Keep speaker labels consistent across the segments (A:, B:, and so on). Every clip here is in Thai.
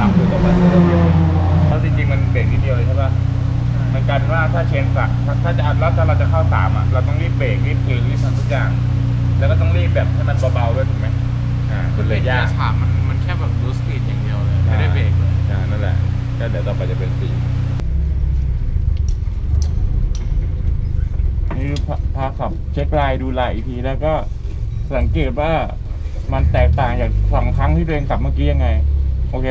A: รับคืตรงไเพราะจริงๆมันเบรกนิดเดียวเลยใช่ปะ
B: มั
A: นกันว่าถ้าเชนสักถ้าจะอัดรับถ้าเราจะเข้าสามอะเราต้องรีบเบรกรีบคืนรีบทำทุกอย่าง แล้วก็ต้องรีบแบบให้มันเบาๆด้วยถูกไหมอ่ามันเลยยาก
B: ฉามมันมันแค่แบบรูสปีดอย่างเดียวเลยไม่ได้เบรกเลย
A: อ่านั่นแหละก็เดี๋ยวต่อไปจะเป็นสี่นี่พาขับเช็คลายดูลายอีกทีแล้วก็สังเกตว่ามันแตกต่างจากสองครั้งที่เดินกลับเมื่อกี้ยังไง โอเ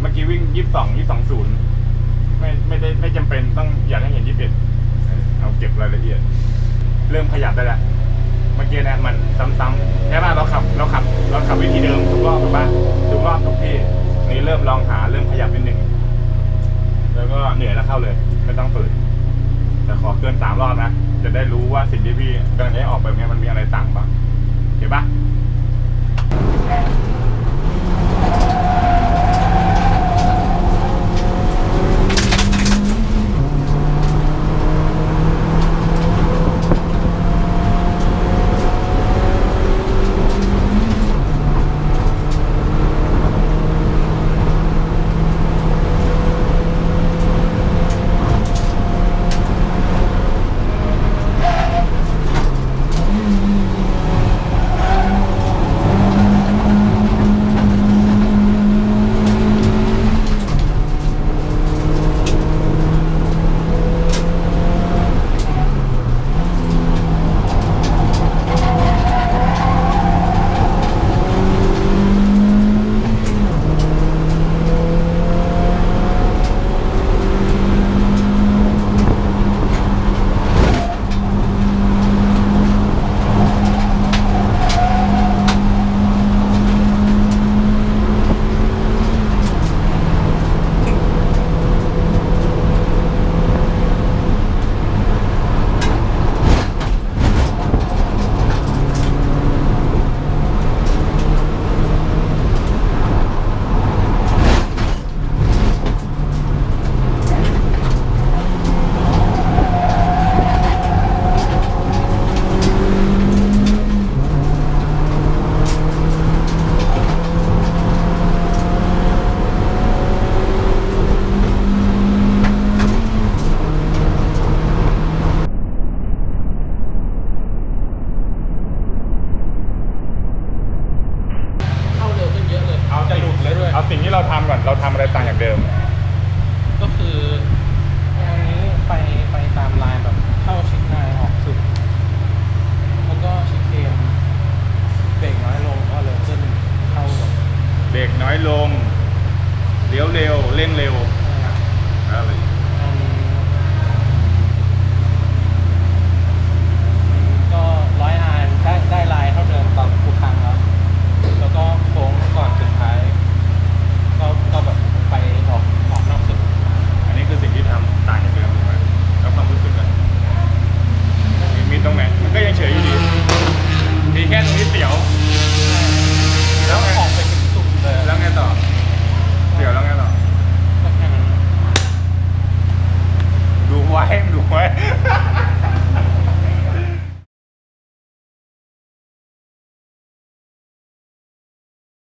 A: เมื่อกี้
C: วิ่
A: งยี่สิบสองยี่สิบสองศูนย์ไม่ไม่ได้ไม่จำเป็นต้องอยากให้เห็นยี่สิบเอาเก็บรายละเอียด เริ่มขยับได้แล้วเมื่อกี้เนะมันซ้ำๆใช่ป่ะเราขับเราขับเราขับวิธีเดิมทุกรอบถูกป่ะทุกรอบทุกที่นี่เริ่มลองหาเริ่มขยับนิดหนึ่งแล้วก็เหนื่อยแล้วเข้าเลย ไม่ต้องฝืนแต่ขอเกินสามรอบนะจะได้รู้ว่าสิ่งที่พี่กำลังจะออกไปเนี่ยมันมีอะไรต่างบ้างเห็นปะ
B: เลย
A: ด้วยเอาสิ่งที่เราทำก่อนเราทำอะไรต่างจากเดิม
B: ก็คืออันนี้ไปไปตามลายแบบเข้าชิดในออกสุด แล้วก็ชิดเทนเบรกน้อยลงก็เร็วขึ้นเข้าแบบ
A: เบรกน้อยลงเลี้ยวเร็วเร่งเร็วอะไรอีก
B: อืม
A: ไว้ดูไว้